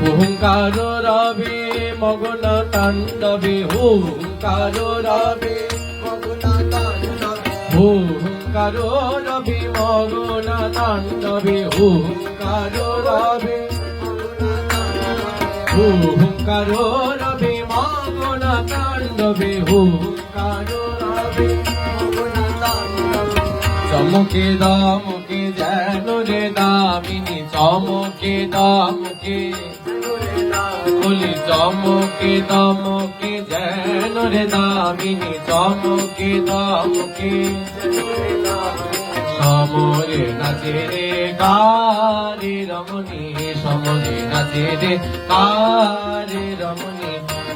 হুঙ্কার রবে, মগন তাণ্ডবে, হুঙ্কার রবে হুঙ্কার রবে, মগন তাণ্ডবে, হুঙ্কার রবে হুঙ্কার রবে, মগন তাণ্ডবে, হুঙ্কার রবে চমকে দমকে যেন রে দামিনী, চমকে দমকে বলি চমকে দমকে যেন রে দামিনী, চমকে দমকে। সমরে নাচে রে কারে রমণী, সমরে নাচে রে কারে রমণী।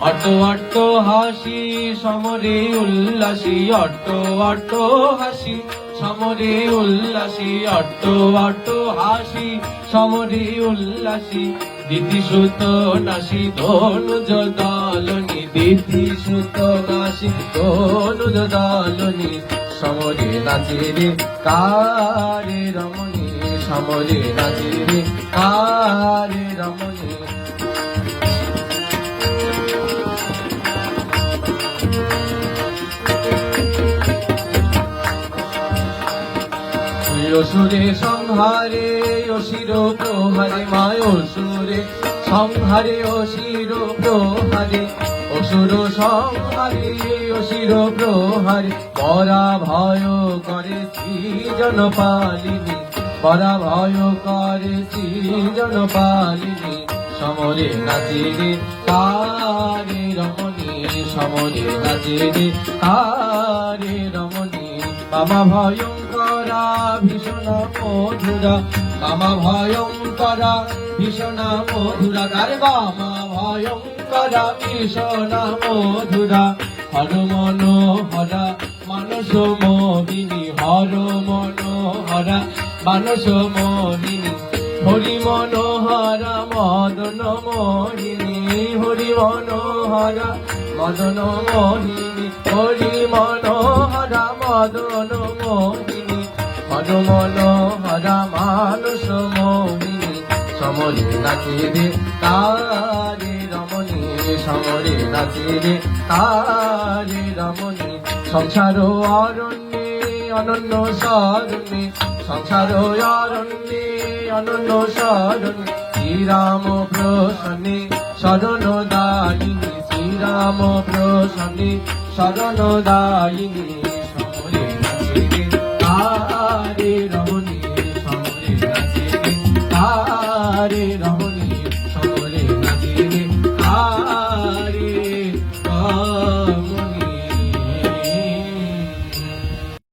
অট অট হাসি, সমরে উল্লাসী অট অট হাসি, সমরে উল্লাসী অট অট হাসি, সমরে উল্লাসী। দিদি সুত নাসি ধনুজ জদালনি দিদি সুত নাসি ধনুজ জদালনি সমরে নাচে রে কারে রমণী। সমরে নাচে রে কারে রমণী। অসুরে, সংহারে, অসির প্রহারে, মায় অসুরে, সংহারে, অসির প্রহারে, অসুর সংহারে, অসির প্রহারে। পরা ভয় করে সৃজন পালিনী পরা ভয় করে সৃজন পালিনী, সমরে নাচিরে তারে রমণী, সমরে নাচিরে তারে রমণী, বাবা ভয়ঙ্করা ভীষণ মধুরা। বাবা ভয়ঙ্করা, ভীষণ মধুরা। কারে বাবা ভয়ঙ্করা, ভীষণ মধুরা। হর মনোহরা মানস মোহিনী হর মনোহরা মানস মোহিনী হরি মনোহরা, মদন মোহিনী হরি মনোহরা, মদন মোহিনী হরি মনোহরা, মদন মোহিনী হর মনোহরা মানস মোহিনী সমরে নাচে রে তারে রমণী, সমরে নাচে রে তারে রমণী। সংসার অরণ্যে অনন্য শরণে সংসার অরণ্যে অনন্য শরণে শ্রীরাম প্রসন্নে শরণ দায়িনী, শ্রীরাম প্রসন্নে শরণ দায়িনী। তারে রমণী